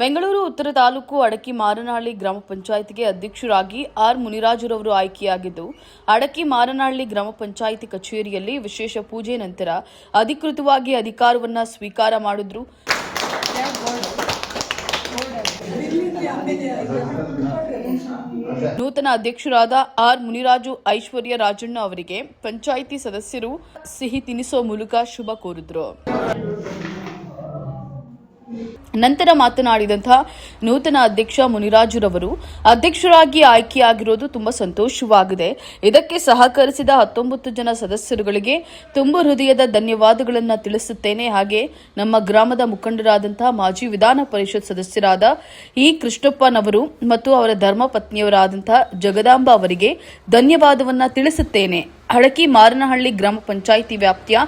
ಬೆಂಗಳೂರು ಉತ್ತರ ತಾಲೂಕು ಅಡಕಿ ಮಾರನಹಳ್ಳಿ ಗ್ರಾಮ ಪಂಚಾಯಿತಿಗೆ ಅಧ್ಯಕ್ಷರಾಗಿ ಆರ್ ಮುನಿರಾಜುರವರು ಆಯ್ಕೆಯಾಗಿದ್ದು, ಅಡಕಿ ಮಾರನಹಳ್ಳಿ ಗ್ರಾಮ ಪಂಚಾಯಿತಿ ಕಚೇರಿಯಲ್ಲಿ ವಿಶೇಷ ಪೂಜೆ ನಂತರ ಅಧಿಕೃತವಾಗಿ ಅಧಿಕಾರವನ್ನು ಸ್ವೀಕಾರ ಮಾಡಿದ್ರು. ನೂತನ ಅಧ್ಯಕ್ಷರಾದ ಆರ್ ಮುನಿರಾಜು ಐಶ್ವರ್ಯ ರಾಜಣ್ಣ ಅವರಿಗೆ ಪಂಚಾಯಿತಿ ಸದಸ್ಯರು ಸಿಹಿ ತಿನಿಸೋ ಮೂಲಕ ಶುಭ ಕೋರಿದ್ರು. ನಂತರ ಮಾತನಾಡಿದಂತಹ ನೂತನ ಅಧ್ಯಕ್ಷ ಮುನಿರಾಜುರವರು, ಅಧ್ಯಕ್ಷರಾಗಿ ಆಯ್ಕೆಯಾಗಿರೋದು ತುಂಬಾ ಸಂತೋಷವಾಗಿದೆ. ಇದಕ್ಕೆ ಸಹಕರಿಸಿದ ಹತ್ತೊಂಬತ್ತು ಜನ ಸದಸ್ಯರುಗಳಿಗೆ ತುಂಬ ಹೃದಯದ ಧನ್ಯವಾದಗಳನ್ನು ತಿಳಿಸುತ್ತೇನೆ. ಹಾಗೆ ನಮ್ಮ ಗ್ರಾಮದ ಮುಖಂಡರಾದಂತಹ ಮಾಜಿ ವಿಧಾನ ಪರಿಷತ್ ಸದಸ್ಯರಾದ ಇ ಕೃಷ್ಣಪ್ಪನವರು ಮತ್ತು ಅವರ ಧರ್ಮ ಪತ್ನಿಯವರಾದಂತಹ ಜಗದಾಂಬ ಅವರಿಗೆ ಧನ್ಯವಾದವನ್ನು ತಿಳಿಸುತ್ತೇನೆ. ಹಳಕಿ ಮಾರನಹಳ್ಳಿ ಗ್ರಾಮ ಪಂಚಾಯಿತಿ ವ್ಯಾಪ್ತಿಯ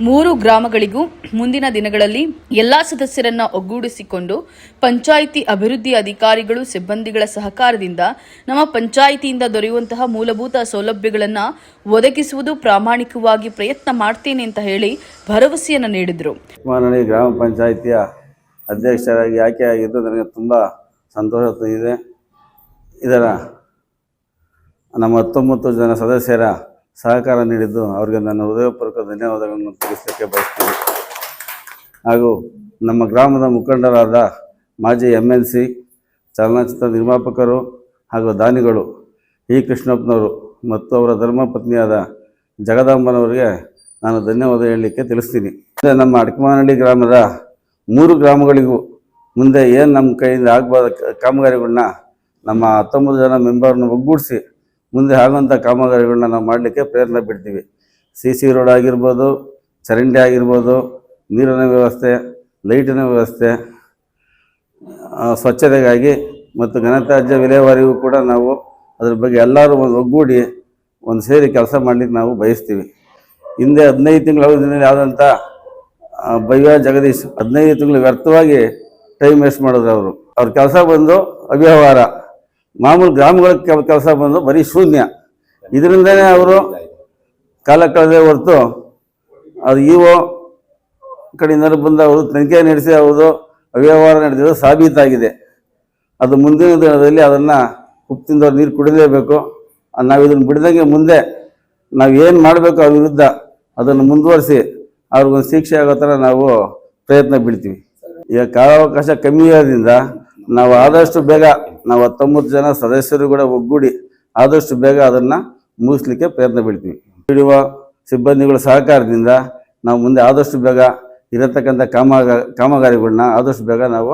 ಮೂರು ಗ್ರಾಮಗಳಿಗೂ ಮುಂದಿನ ದಿನಗಳಲ್ಲಿ ಎಲ್ಲಾ ಸದಸ್ಯರನ್ನ ಒಗ್ಗೂಡಿಸಿಕೊಂಡು ಪಂಚಾಯಿತಿ ಅಭಿವೃದ್ಧಿ ಅಧಿಕಾರಿಗಳು, ಸಿಬ್ಬಂದಿಗಳ ಸಹಕಾರದಿಂದ ನಮ್ಮ ಪಂಚಾಯಿತಿಯಿಂದ ದೊರೆಯುವಂತಹ ಮೂಲಭೂತ ಸೌಲಭ್ಯಗಳನ್ನು ಒದಗಿಸುವುದು ಪ್ರಾಮಾಣಿಕವಾಗಿ ಪ್ರಯತ್ನ ಮಾಡ್ತೇನೆ ಅಂತ ಹೇಳಿ ಭರವಸೆಯನ್ನ ನೀಡಿದರು. ಗ್ರಾಮ ಪಂಚಾಯಿತಿಯ ಅಧ್ಯಕ್ಷರಾಗಿ ಆಯ್ಕೆಯಾಗಿದ್ದು ನನಗೆ ತುಂಬಾ ಸಂತೋಷ ಇದೆ ಇದರ ನಮ್ಮ ಹತ್ತೊಂಬತ್ತು ಜನ ಸದಸ್ಯರ ಸಹಕಾರ ನೀಡಿದ್ದು ಅವರಿಗೆ ನನ್ನ ಹೃದಯಪೂರ್ವಕ ಧನ್ಯವಾದಗಳನ್ನು ತಿಳಿಸಲಿಕ್ಕೆ ಬಯಸ್ತೀನಿ. ಹಾಗೂ ನಮ್ಮ ಗ್ರಾಮದ ಮುಖಂಡರಾದ ಮಾಜಿ ಎಂ ಎಲ್ ಸಿ ಚಲನಚಿತ್ರ ನಿರ್ಮಾಪಕರು ಹಾಗೂ ದಾನಿಗಳು ಇ ಕೃಷ್ಣಪ್ಪನವರು ಮತ್ತು ಅವರ ಧರ್ಮಪತ್ನಿಯಾದ ಜಗದಾಂಬನವರಿಗೆ ನಾನು ಧನ್ಯವಾದ ಹೇಳಲಿಕ್ಕೆ ತಿಳಿಸ್ತೀನಿ. ನಮ್ಮ ಅಡಕಮಾನಹಳ್ಳಿ ಗ್ರಾಮದ ಮೂರು ಗ್ರಾಮಗಳಿಗೂ ಮುಂದೆ ಏನು ನಮ್ಮ ಕೈಯಿಂದ ಆಗಬಾರ್ದ ಕಾಮಗಾರಿಗಳನ್ನ ನಮ್ಮ ಹತ್ತೊಂಬತ್ತು ಜನ ಮೆಂಬರ್ನ ಒಗ್ಗೂಡಿಸಿ ಮುಂದೆ ಆಗುವಂಥ ಕಾಮಗಾರಿಗಳನ್ನ ನಾವು ಮಾಡಲಿಕ್ಕೆ ಪ್ರಯತ್ನ ಬಿಡ್ತೀವಿ ಸಿ ಸಿ ರೋಡ್ ಆಗಿರ್ಬೋದು, ಚರಂಡಿ ಆಗಿರ್ಬೋದು, ನೀರಿನ ವ್ಯವಸ್ಥೆ, ಲೈಟಿನ ವ್ಯವಸ್ಥೆ ಸ್ವಚ್ಛತೆಗಾಗಿ ಮತ್ತು ಘನತ್ಯಾಜ್ಯ ವಿಲೇವಾರಿಗೂ ಕೂಡ ನಾವು ಅದ್ರ ಬಗ್ಗೆ ಎಲ್ಲರೂ ಒಂದು ಒಗ್ಗೂಡಿ ಒಂದು ಸೇರಿ ಕೆಲಸ ಮಾಡಲಿಕ್ಕೆ ನಾವು ಬಯಸ್ತೀವಿ. ಹಿಂದೆ ಹದಿನೈದು ತಿಂಗಳ ಅವಧಿಯಲ್ಲಿ ಆದಂಥ ಬೈವ ಜಗದೀಶ್ ಹದಿನೈದು ತಿಂಗಳು ವ್ಯರ್ಥವಾಗಿ ಟೈಮ್ ವೇಸ್ಟ್ ಮಾಡಿದ್ರು ಅವರು. ಅವ್ರ ಕೆಲಸ ಬಂದು ಅವ್ಯವಹಾರ. ಮಾಮೂಲು ಗ್ರಾಮಗಳ ಕೆಲಸ ಬಂದು ಬರೀ ಶೂನ್ಯ. ಇದರಿಂದನೇ ಅವರು ಕಾಲ ಕಳೆದೇ ಹೊರತು ಅದು ಇ ಒ ಕಡೆಯಿಂದ ಬಂದು ಅವರು ತನಿಖೆ ನಡೆಸಿ ಅವರು ಅವ್ಯವಹಾರ ನಡೆದಿರೋದು ಸಾಬೀತಾಗಿದೆ. ಅದು ಮುಂದಿನ ದಿನದಲ್ಲಿ ಅದನ್ನು ಉಪ್ಪಿಂದ ನೀರು ಕುಡಿಲೇಬೇಕು. ನಾವು ಇದನ್ನು ಬಿಡ್ದಂಗೆ ಮುಂದೆ ನಾವು ಏನು ಮಾಡಬೇಕು ಅವ್ರ ವಿರುದ್ಧ ಅದನ್ನು ಮುಂದುವರಿಸಿ ಅವ್ರಿಗೊಂದು ಶಿಕ್ಷೆ ಆಗೋ ಥರ ನಾವು ಪ್ರಯತ್ನ ಬೀಳ್ತೀವಿ ಈಗ ಕಾಲಾವಕಾಶ ಕಮ್ಮಿ ಇರೋದ್ರಿಂದ ನಾವು ಆದಷ್ಟು ಬೇಗ ನಾವು ಹತ್ತೊಂಬತ್ತು ಜನ ಸದಸ್ಯರು ಕೂಡ ಒಗ್ಗೂಡಿ ಆದಷ್ಟು ಬೇಗ ಅದನ್ನು ಮುಗಿಸ್ಲಿಕ್ಕೆ ಪ್ರಯತ್ನ ಬೀಳ್ತೀವಿ ಬಿಡುವ ಸಿಬ್ಬಂದಿಗಳ ಸಹಕಾರದಿಂದ ನಾವು ಮುಂದೆ ಆದಷ್ಟು ಬೇಗ ಇರತಕ್ಕಂಥ ಕಾಮಗ, ಕಾಮಗಾರಿಗಳನ್ನ ಆದಷ್ಟು ಬೇಗ ನಾವು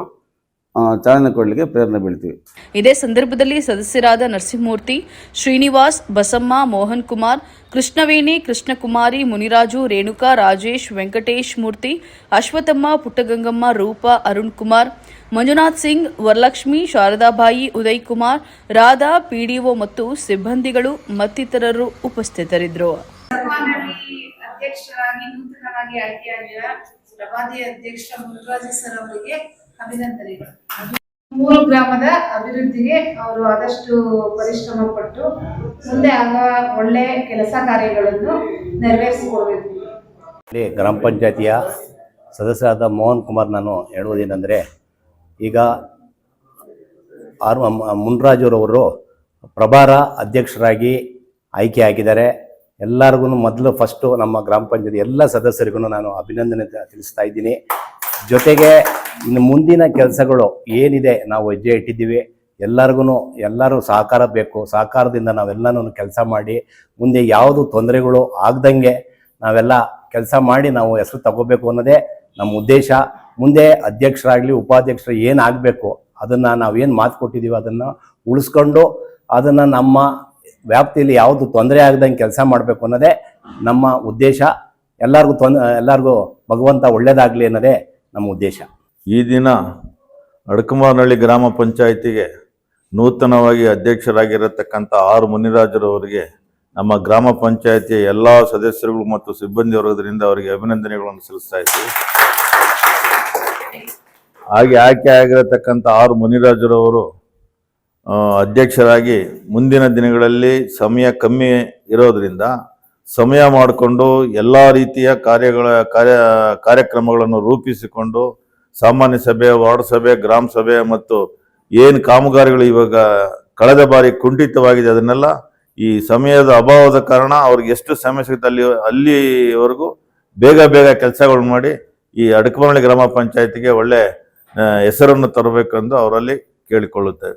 ಚಾಲನೆ ಕೊಡಲಿಕ್ಕೆ ಪ್ರಯತ್ನ ಬೀಳ್ತೀವಿ ಇದೇ ಸಂದರ್ಭದಲ್ಲಿ ಸದಸ್ಯರಾದ ನರಸಿಂಹಮೂರ್ತಿ, ಶ್ರೀನಿವಾಸ್, ಬಸಮ್ಮ, ಮೋಹನ್ ಕುಮಾರ್, ಕೃಷ್ಣವೇಣಿ, ಕೃಷ್ಣಕುಮಾರಿ, ಮುನಿರಾಜು, ರೇಣುಕಾ, ರಾಜೇಶ್, ವೆಂಕಟೇಶ್ ಮೂರ್ತಿ ಅಶ್ವಥಮ್ಮ ಪುಟ್ಟಗಂಗಮ್ಮ, ರೂಪಾ, ಅರುಣ್ ಕುಮಾರ್ ಮಂಜುನಾಥ್ ಸಿಂಗ್ ವರಲಕ್ಷ್ಮಿ ಶಾರದಾಬಾಯಿ ಉದಯ್ ಕುಮಾರ್ ರಾಧಾ ಪಿಡಿಒ ಮತ್ತು ಸಿಬ್ಬಂದಿಗಳು ಮತ್ತಿತರರು ಉಪಸ್ಥಿತರಿದ್ದರು. ಅಧ್ಯಕ್ಷರಾಗಿ ಆಯ್ಕೆಯಾಗಿರುವ ಅಧ್ಯಕ್ಷ ಸರ್ ಅವರಿಗೆ ಅಭಿನಂದನೆಗಳು. ಮೂರು ಗ್ರಾಮದ ಅಭಿವೃದ್ಧಿಗೆ ಅವರು ಆದಷ್ಟು ಪರಿಶ್ರಮ ಪಟ್ಟು ಮುಂದೆ ಆಗ ಒಳ್ಳೆ ಕೆಲಸ ಕಾರ್ಯಗಳನ್ನು ನೆರವೇರಿಸಿಕೊಳ್ಬೇಕು ಗ್ರಾಮ ಪಂಚಾಯತಿಯ ಸದಸ್ಯರಾದ ಮೋಹನ್ ಕುಮಾರ್ ನಾನು ಹೇಳುವುದೇನೆಂದರೆ ಈಗ ಆರ್ ಪ್ರಭಾರ ಅಧ್ಯಕ್ಷರಾಗಿ ಆಯ್ಕೆ ಆಗಿದ್ದಾರೆ. ಎಲ್ಲರಿಗೂ ಮೊದಲು ಫಸ್ಟು ನಮ್ಮ ಗ್ರಾಮ ಪಂಚಾಯತ್ ಎಲ್ಲ ಸದಸ್ಯರಿಗೂ ನಾನು ಅಭಿನಂದನೆ ತಿಳಿಸ್ತಾ ಇದ್ದೀನಿ. ಜೊತೆಗೆ ಇನ್ನು ಮುಂದಿನ ಕೆಲಸಗಳು ಏನಿದೆ, ನಾವು ಹೆಜ್ಜೆ ಇಟ್ಟಿದ್ದೀವಿ. ಎಲ್ಲರಿಗೂ ಎಲ್ಲರೂ ಸಹಕಾರ ಬೇಕು. ಸಹಕಾರದಿಂದ ನಾವೆಲ್ಲನೂ ಕೆಲಸ ಮಾಡಿ, ಮುಂದೆ ಯಾವುದು ತೊಂದರೆಗಳು ಆಗ್ದಂಗೆ ನಾವೆಲ್ಲ ಕೆಲಸ ಮಾಡಿ ನಾವು ಹೆಸರು ತಗೋಬೇಕು ಅನ್ನೋದೇ ನಮ್ಮ ಉದ್ದೇಶ. ಮುಂದೆ ಅಧ್ಯಕ್ಷರಾಗಲಿ, ಉಪಾಧ್ಯಕ್ಷರು ಏನಾಗಬೇಕು ಅದನ್ನು ನಾವೇನು ಮಾತು ಕೊಟ್ಟಿದ್ದೀವಿ ಅದನ್ನು ಉಳಿಸ್ಕೊಂಡು ಅದನ್ನು ನಮ್ಮ ವ್ಯಾಪ್ತಿಯಲ್ಲಿ ಯಾವುದು ತೊಂದರೆ ಆಗದಂಗೆ ಕೆಲಸ ಮಾಡಬೇಕು ಅನ್ನೋದೇ ನಮ್ಮ ಉದ್ದೇಶ. ಎಲ್ಲರಿಗೂ ತೊಂದ ಎಲ್ಲರಿಗೂ ಭಗವಂತ ಒಳ್ಳೇದಾಗಲಿ ಅನ್ನೋದೇ ನಮ್ಮ ಉದ್ದೇಶ. ಈ ದಿನ ಅಡಕಮಾರನಹಳ್ಳಿ ಗ್ರಾಮ ಪಂಚಾಯಿತಿಗೆ ನೂತನವಾಗಿ ಅಧ್ಯಕ್ಷರಾಗಿರತಕ್ಕಂಥ ಆರ್ ಮುನಿರಾಜರವರಿಗೆ, ನಮ್ಮ ಗ್ರಾಮ ಪಂಚಾಯಿತಿಯ ಎಲ್ಲ ಸದಸ್ಯರುಗಳು ಮತ್ತು ಸಿಬ್ಬಂದಿ ವರ್ಗದರಿಂದ ಅವರಿಗೆ ಅಭಿನಂದನೆಗಳನ್ನು ಸಲ್ಲಿಸ್ತಾ ಇದ್ದೀವಿ ಹಾಗೆ ಆಯ್ಕೆ ಆಗಿರತಕ್ಕಂಥ ಆರು ಮುನಿರಾಜರವರು ಅಧ್ಯಕ್ಷರಾಗಿ ಮುಂದಿನ ದಿನಗಳಲ್ಲಿ ಸಮಯ ಕಮ್ಮಿ ಇರೋದ್ರಿಂದ ಸಮಯ ಮಾಡಿಕೊಂಡು ಎಲ್ಲ ರೀತಿಯ ಕಾರ್ಯಗಳ, ಕಾರ್ಯ, ಕಾರ್ಯಕ್ರಮಗಳನ್ನು ರೂಪಿಸಿಕೊಂಡು ಸಾಮಾನ್ಯ ಸಭೆ, ವಾರ್ಡ್ ಸಭೆ, ಗ್ರಾಮ ಸಭೆ ಮತ್ತು ಏನು ಕಾಮಗಾರಿಗಳು ಇವಾಗ ಕಳೆದ ಬಾರಿ ಕುಂಠಿತವಾಗಿದೆ ಅದನ್ನೆಲ್ಲ ಈ ಸಮಯದ ಅಭಾವದ ಕಾರಣ ಅವ್ರಿಗೆ ಎಷ್ಟು ಸಮಯ ಸಿಗುತ್ತೆ ಅಲ್ಲಿ, ಅಲ್ಲಿವರೆಗೂ ಬೇಗ ಬೇಗ ಕೆಲಸಗಳು ಮಾಡಿ ಈ ಅಡಕಮಳ್ಳಿ ಗ್ರಾಮ ಪಂಚಾಯತಿಗೆ ಒಳ್ಳೆ ಹೆಸರನ್ನು ತರಬೇಕೆಂದು ಅವರಲ್ಲಿ ಕೇಳಿಕೊಳ್ಳುತ್ತೇವೆ.